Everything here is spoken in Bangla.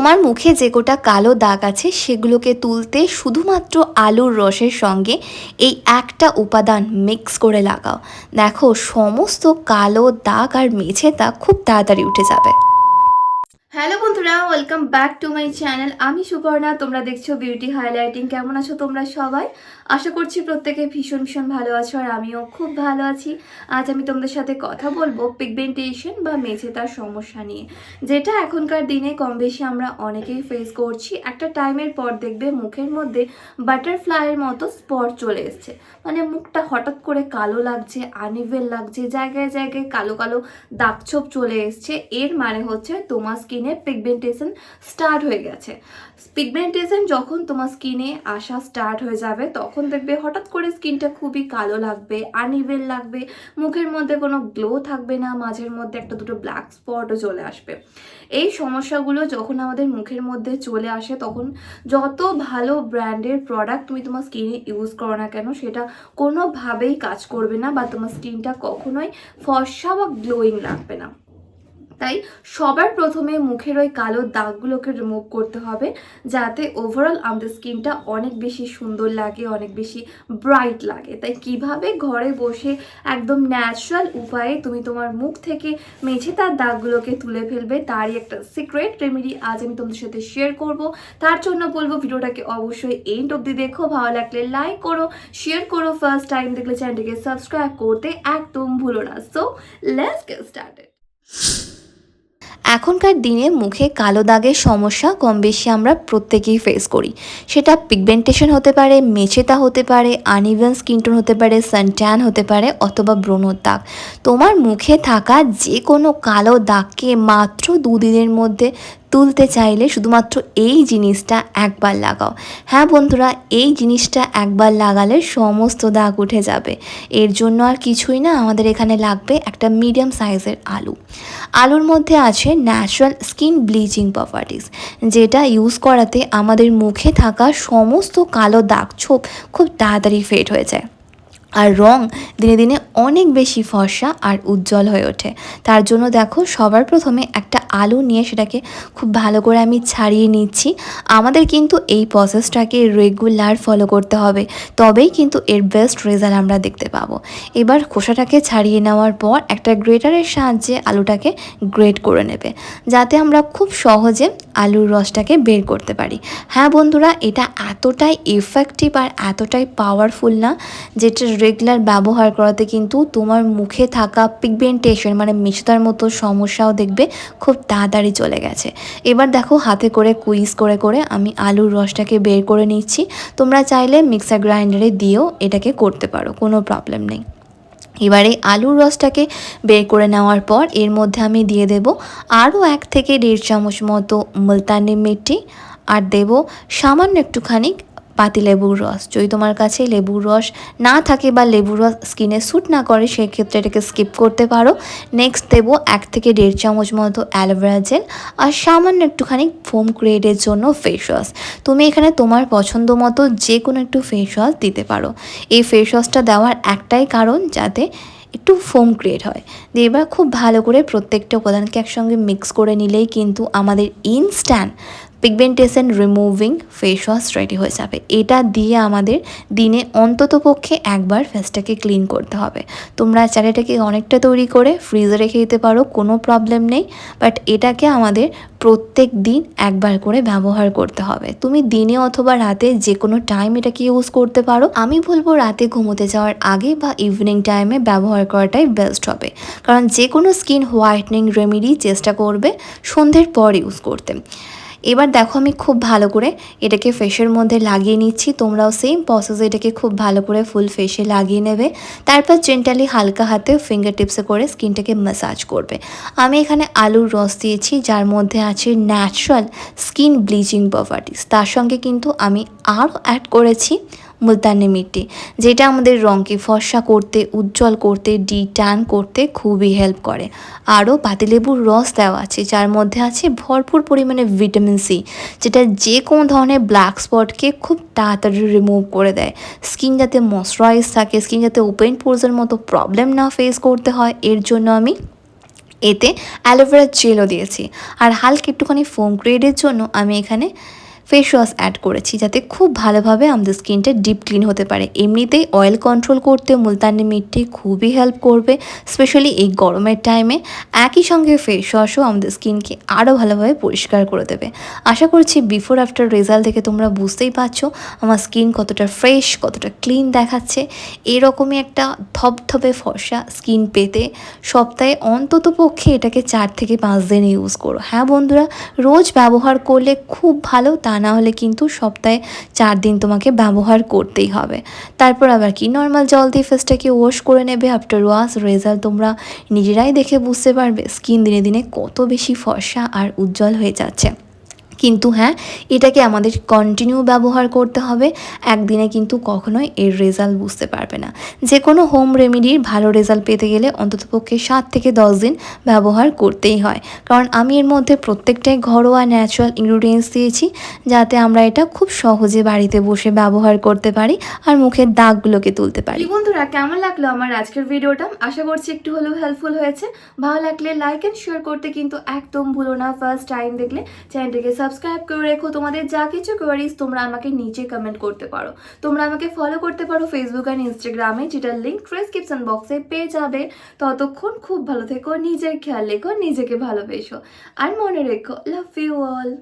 তোমার মুখে যে গোটা কালো দাগ আছে, সেগুলোকে তুলতে শুধুমাত্র আলুর রসের সঙ্গে এই একটা উপাদান মিক্স করে লাগাও। দেখো, সমস্ত কালো দাগ আর মেঝে দাগ খুব তাড়াতাড়ি উঠে যাবে। হ্যালো বন্ধুরা welcome back to my channel আমি সুপর্ণা তোমরা দেখছ বিউটি হাইলাইটিং কেমন আছো তোমরা সবাই? আশা করছি প্রত্যেকে ভীষণ ভীষণ ভালো আছো আর আমিও খুব ভালো আছি। আজ আমি তোমাদের সাথে কথা বলব পিগমেন্টেশন বা মেঝে তার সমস্যা নিয়ে, যেটা এখনকার দিনে কম বেশি আমরা অনেকেই ফেস করছি। একটা টাইমের পর দেখবে মুখের মধ্যে বাটারফ্লাইয়ের মতো স্পট চলে এসছে। মানে মুখটা হঠাৎ করে কালো লাগছে আনিভেল লাগছে, জায়গায় জায়গায় কালো কালো দাগছোপ চলে এসছে। এর মানে হচ্ছে তোমার স্কিনে পিগমেন্টেশন স্টার্ট হয়ে গেছে। পিগমেন্টেশন যখন তোমার স্কিনে আসা স্টার্ট হয়ে যাবে, তখন দেখবে হঠাৎ করে স্কিনটা খুবই কালো লাগবে আনইভেল লাগবে, মুখের মধ্যে কোনো গ্লো থাকবে না, মাঝের মধ্যে একটা দুটো ব্ল্যাক স্পটও চলে আসবে। এই সমস্যাগুলো যখন আমাদের মুখের মধ্যে চলে আসে, তখন যত ভালো ব্র্যান্ডের প্রোডাক্ট তুমি তোমার স্কিনে ইউজ করো না কেন, সেটা কোনোভাবেই কাজ করবে না বা তোমার স্কিনটা কখনোই ফর্সা বা গ্লোয়িং লাগবে না। তাই সবার প্রথমে মুখের ওই কালো দাগগুলোকে রিমুভ করতে হবে যাতে ওভারঅল আমাদের স্কিনটা অনেক বেশি সুন্দর লাগে, অনেক বেশি ব্রাইট লাগে। তাই কীভাবে ঘরে বসে একদম ন্যাচারাল উপায়ে তুমি তোমার মুখ থেকে মেঝে তার দাগগুলোকে তুলে ফেলবে, তারই একটা সিক্রেট রেমেডি আজ আমি তোমাদের সাথে শেয়ার করব। তার জন্য বলব ভিডিওটাকে অবশ্যই এন্ড অব্দি দেখো, ভালো লাগলে লাইক করো শেয়ার করো ফার্স্ট টাইম দেখলে চ্যানেলটিকে সাবস্ক্রাইব করতে একদম ভুলো না। সো লেটস গেট স্টার্টেড এখনকার দিনে মুখে কালো দাগের সমস্যা কম বেশি আমরা প্রত্যেকেই ফেস করি। সেটা পিগমেন্টেশন হতে পারে মেছেতা হতে পারে আনইভেন স্কিন টোন হতে পারে সানট্যান হতে পারে, অথবা ব্রণর দাগ। তোমার মুখে থাকা যে কোনো কালো দাগকে মাত্র দুদিনের মধ্যে তুলতে চাইলে শুধুমাত্র এই জিনিসটা একবার লাগাও। হ্যাঁ বন্ধুরা, এই জিনিসটা একবার লাগালে সমস্ত দাগ উঠে যাবে। এর জন্য আর কিছুই না, আমাদের এখানে লাগবে একটা মিডিয়াম সাইজের আলু। আলুর মধ্যে আছে ন্যাচারাল স্কিন ব্লিচিং প্রপার্টিস যেটা ইউজ করাতে আমাদের মুখে থাকা সমস্ত কালো দাগ ছোপ খুব তাড়াতাড়ি ফেড হয়ে যায়। আর রং দিনে দিনে অনেক বেশি ফর্সা আর উজ্জ্বল হয়ে ওঠে। তার জন্য দেখো সবার প্রথমে একটা আলু নিয়ে সেটাকে খুব ভালো করে আমি ছাড়িয়ে নিচ্ছি। আমাদের কিন্তু এই প্রসেসটাকে রেগুলার ফলো করতে হবে। তবেই কিন্তু এর বেস্ট রেজাল্ট আমরা দেখতে পাবো। এবার খোসাটাকে ছাড়িয়ে নেওয়ার পর একটা গ্রেটারের সাহায্যে আলুটাকে গ্রেট করে নেবে। যাতে আমরা খুব সহজে আলুর রসটাকে বের করতে পারি। হ্যাঁ বন্ধুরা, এটা এতটাই এফেক্টিভ আর এতটাই পাওয়ারফুল না যেটা রেগুলার ব্যবহার করাতে কিন্তু তোমার মুখে থাকা পিগমেন্টেশন মানে মিশতার মতো সমস্যাও দেখবে খুব তাড়াতাড়ি চলে গেছে। এবার দেখো হাতে করে কুইজ করে করে আমি আলুর রসটাকে বের করে নিচ্ছি। তোমরা চাইলে মিক্সার গ্রাইন্ডারে দিয়েও এটাকে করতে পারো, কোনো প্রবলেম নেই। এবারে আলুর রসটাকে বের করে নেওয়ার পর এর মধ্যে আমি দিয়ে দেব আরও এক থেকে দেড় চামচ মতো মুলতানি মিট্টি আর দেব সামান্য একটুখানি পাতি লেবুর রস। যদি তোমার কাছে লেবুর রস না থাকে বা লেবুর রস স্কিনে স্যুট না করে, সেক্ষেত্রে এটাকে স্কিপ করতে পারো। নেক্সট দেবো এক থেকে দেড় চামচ মতো অ্যালোভেরা জেল আর সামান্য একটুখানি ফোম ক্রিয়েটের জন্য ফেস ওয়াশ তুমি এখানে তোমার পছন্দ মতো যে কোনো একটু ফেস ওয়াশ দিতে পারো। এই ফেস ওয়াশটা দেওয়ার একটাই কারণ যাতে একটু ফোম ক্রিয়েট হয়। দিয়ে এবার খুব ভালো করে প্রত্যেকটা উপাদানকে একসঙ্গে মিক্স করে নিলেই কিন্তু আমাদের instant pigmentation removing face wash ready হয়ে যাবে। এটা দিয়ে আমাদের দিনে অন্তত পক্ষে একবার ফেসটাকে ক্লিন করতে হবে। তোমরা চালেটাকে অনেকটা তৈরি করে ফ্রিজে রেখে দিতে পারো, কোনো প্রবলেম নেই। বাট এটাকে আমাদের প্রত্যেক দিন একবার করে ব্যবহার করতে হবে। তুমি দিনে অথবা রাতে যে কোনো টাইম এটাকে ইউজ করতে পারো। আমি বলব রাতে ঘুমোতে যাওয়ার আগে বা ইভিনিং টাইমে ব্যবহার করাটাই বেস্ট হবে। কারণ যে কোনো স্কিন হোয়াইটনিং রেমেডি চেষ্টা করবে সন্ধ্যের পর ইউজ করতে। এবার দেখো আমি খুব ভালো করে এটাকে ফেসের মধ্যে লাগিয়ে নিচ্ছি। তোমরাও সেম প্রসেসে এটাকে খুব ভালো করে ফুল ফেসে লাগিয়ে নেবে। তারপর জেন্টালি হালকা হাতে ফিঙ্গার টিপসে করে স্কিনটাকে ম্যাসাজ করবে। আমি এখানে আলুর রস দিয়েছি, যার মধ্যে আছে ন্যাচারাল স্কিন ব্লিচিং প্রপার্টিস তার সঙ্গে কিন্তু আমি আরও অ্যাড করেছি মুলতানি মিট্টি, যেটা আমাদের রঙকে ফর্সা করতে, উজ্জ্বল করতে ডি টান করতে খুবই হেল্প করে। আরও পাতিলেবুর রস দেওয়া আছে, যার মধ্যে আছে ভরপুর পরিমাণে ভিটামিন সি যেটা যে কোনো ধরনের ব্ল্যাক স্পটকে খুব তাড়াতাড়ি রিমুভ করে দেয়। স্কিন যাতে ময়শ্চারাইজ থাকে স্কিন যাতে ওপেন পোর্সের মতো প্রবলেম না ফেস করতে হয়, এর জন্য আমি এতে অ্যালোভেরা জেলও দিয়েছি। আর হালকা একটুখানি ফোম গ্রেডের জন্য আমি এখানে ফেস ওয়াশ অ্যাড করেছি যাতে খুব ভালোভাবে আমাদের স্কিনটা ডিপ ক্লিন হতে পারে। এমনিতেই অয়েল কন্ট্রোল করতে মুলতানি মিটটি খুবই হেল্প করবে স্পেশালি এই গরমের টাইমে একই সঙ্গে ফেস ওয়াশও আমাদের স্কিনকে আরও ভালোভাবে পরিষ্কার করে দেবে। আশা করছি বিফোর আফটার রেজাল্ট দেখে তোমরা বুঝতেই পারছ, আমার স্কিন কতটা ফ্রেশ কতটা ক্লিন দেখাচ্ছে। এরকমই একটা ধপধপে ফর্সা স্কিন পেতে সপ্তাহে অন্তত পক্ষে এটাকে চার থেকে পাঁচ দিন ইউজ করো। হ্যাঁ বন্ধুরা, রোজ ব্যবহার করলে খুব ভালো তা না হলে কিন্তু সপ্তাহে চার দিন তোমাকে ব্যবহার করতেই হবে। তারপর আবার কি? নর্মাল জল দিয়ে ফেসটাকে ওয়াশ করে নেবে। আফটার ওয়াশ রেজাল্ট তোমরা নিজেরাই দেখে বুঝতে পারবে। স্কিন দিনে দিনে কত বেশি ফর্সা আর উজ্জ্বল হয়ে যাচ্ছে। কিন্তু হ্যাঁ এটাকে আমাদের কন্টিনিউ ব্যবহার করতে হবে। একদিনে কিন্তু কখনোই এর রেজাল্ট বুঝতে পারবে না। যে কোনো হোম রেমেডির ভালো রেজাল্ট পেতে গেলে অন্ততপক্ষে সাত থেকে দশ দিন ব্যবহার করতেই হয়। কারণ আমি এর মধ্যে প্রত্যেকটাই ঘরোয়া ন্যাচারাল ইনগ্রিডিয়েন্টস দিয়েছি, যাতে আমরা এটা খুব সহজে বাড়িতে বসে ব্যবহার করতে পারি আর মুখের দাগগুলোকে তুলতে পারি। বন্ধুরা, কেমন লাগল আমার আজকের ভিডিওটা? আশা করছি একটু হলেও হেল্পফুল হয়েছে। ভালো লাগলে লাইক এন্ড শেয়ার করতে কিন্তু একদম ভুলো না। ফার্স্ট টাইম দেখলে চ্যানেলটিকে সাবস্ক্রাইব করে রেখো। তোমাদের যা কিছু কোয়ারিজ তোমরা আমাকে নিচে কমেন্ট করতে পারো। তোমরা আমাকে ফলো করতে পারো ফেসবুক অ্যান্ড ইনস্টাগ্রামে যেটার লিঙ্ক ডিসক্রিপশন বক্সে পেয়ে যাবে। ততক্ষণ খুব ভালো থেকো, নিজের খেয়াল রেখো, নিজেকে ভালোবেসো। আর মনে রেখো লাভ ইউ অল